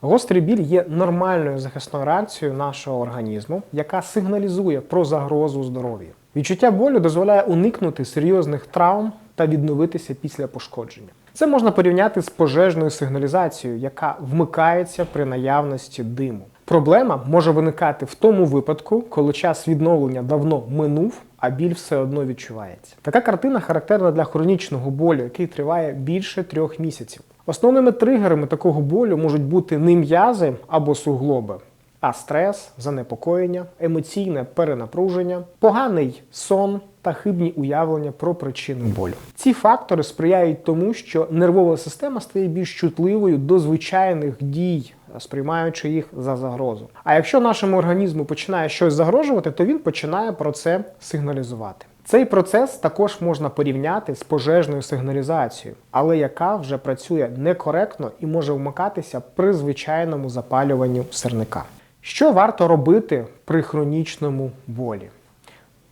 Гострий біль є нормальною захисною реакцією нашого організму, яка сигналізує про загрозу здоров'ю. Відчуття болю дозволяє уникнути серйозних травм та відновитися після пошкодження. Це можна порівняти з пожежною сигналізацією, яка вмикається при наявності диму. Проблема може виникати в тому випадку, коли час відновлення давно минув, а біль все одно відчувається. Така картина характерна для хронічного болю, який триває більше трьох місяців. Основними тригерами такого болю можуть бути не м'язи або суглоби, а стрес, занепокоєння, емоційне перенапруження, поганий сон та хибні уявлення про причину болю. Ці фактори сприяють тому, що нервова система стає більш чутливою до звичайних дій, сприймаючи їх за загрозу. А якщо нашому організму починає щось загрожувати, то він починає про це сигналізувати. Цей процес також можна порівняти з пожежною сигналізацією, але яка вже працює некоректно і може вмикатися при звичайному запалюванні сирника. Що варто робити при хронічному болі?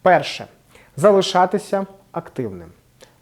Перше залишатися активним.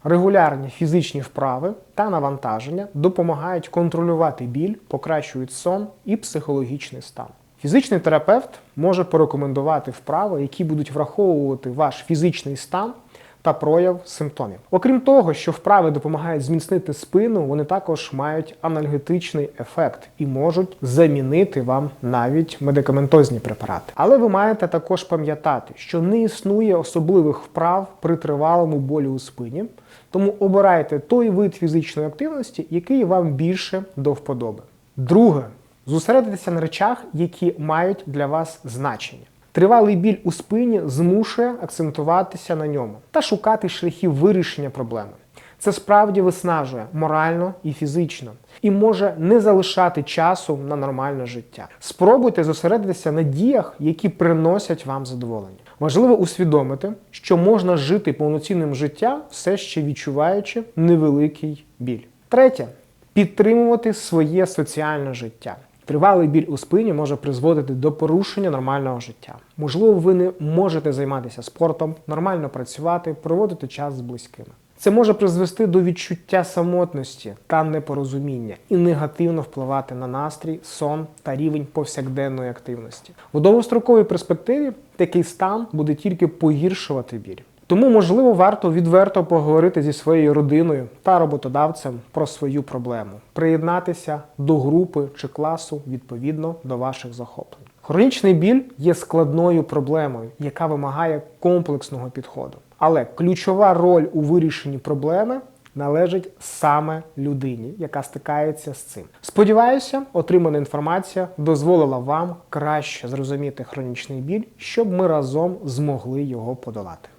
Регулярні фізичні вправи та навантаження допомагають контролювати біль, покращують сон і психологічний стан. Фізичний терапевт може порекомендувати вправи, які будуть враховувати ваш фізичний стан та прояв симптомів. Окрім того, що вправи допомагають зміцнити спину, вони також мають анальгетичний ефект і можуть замінити вам навіть медикаментозні препарати. Але ви маєте також пам'ятати, що не існує особливих вправ при тривалому болю у спині, тому обирайте той вид фізичної активності, який вам більше до вподоби. Друге, зосередитися на речах, які мають для вас значення. Тривалий біль у спині змушує акцентуватися на ньому та шукати шляхів вирішення проблеми. Це справді виснажує морально і фізично і може не залишати часу на нормальне життя. Спробуйте зосередитися на діях, які приносять вам задоволення. Важливо усвідомити, що можна жити повноцінним життям, все ще відчуваючи невеликий біль. Третє підтримувати своє соціальне життя. Тривалий біль у спині може призводити до порушення нормального життя. Можливо, ви не можете займатися спортом, нормально працювати, проводити час з близькими. Це може призвести до відчуття самотності та непорозуміння і негативно впливати на настрій, сон та рівень повсякденної активності. У довгостроковій перспективі такий стан буде тільки погіршувати біль. Тому, можливо, варто відверто поговорити зі своєю родиною та роботодавцем про свою проблему, приєднатися до групи чи класу відповідно до ваших захоплень. Хронічний біль є складною проблемою, яка вимагає комплексного підходу. Але ключова роль у вирішенні проблеми належить саме людині, яка стикається з цим. Сподіваюся, отримана інформація дозволила вам краще зрозуміти хронічний біль, щоб ми разом змогли його подолати.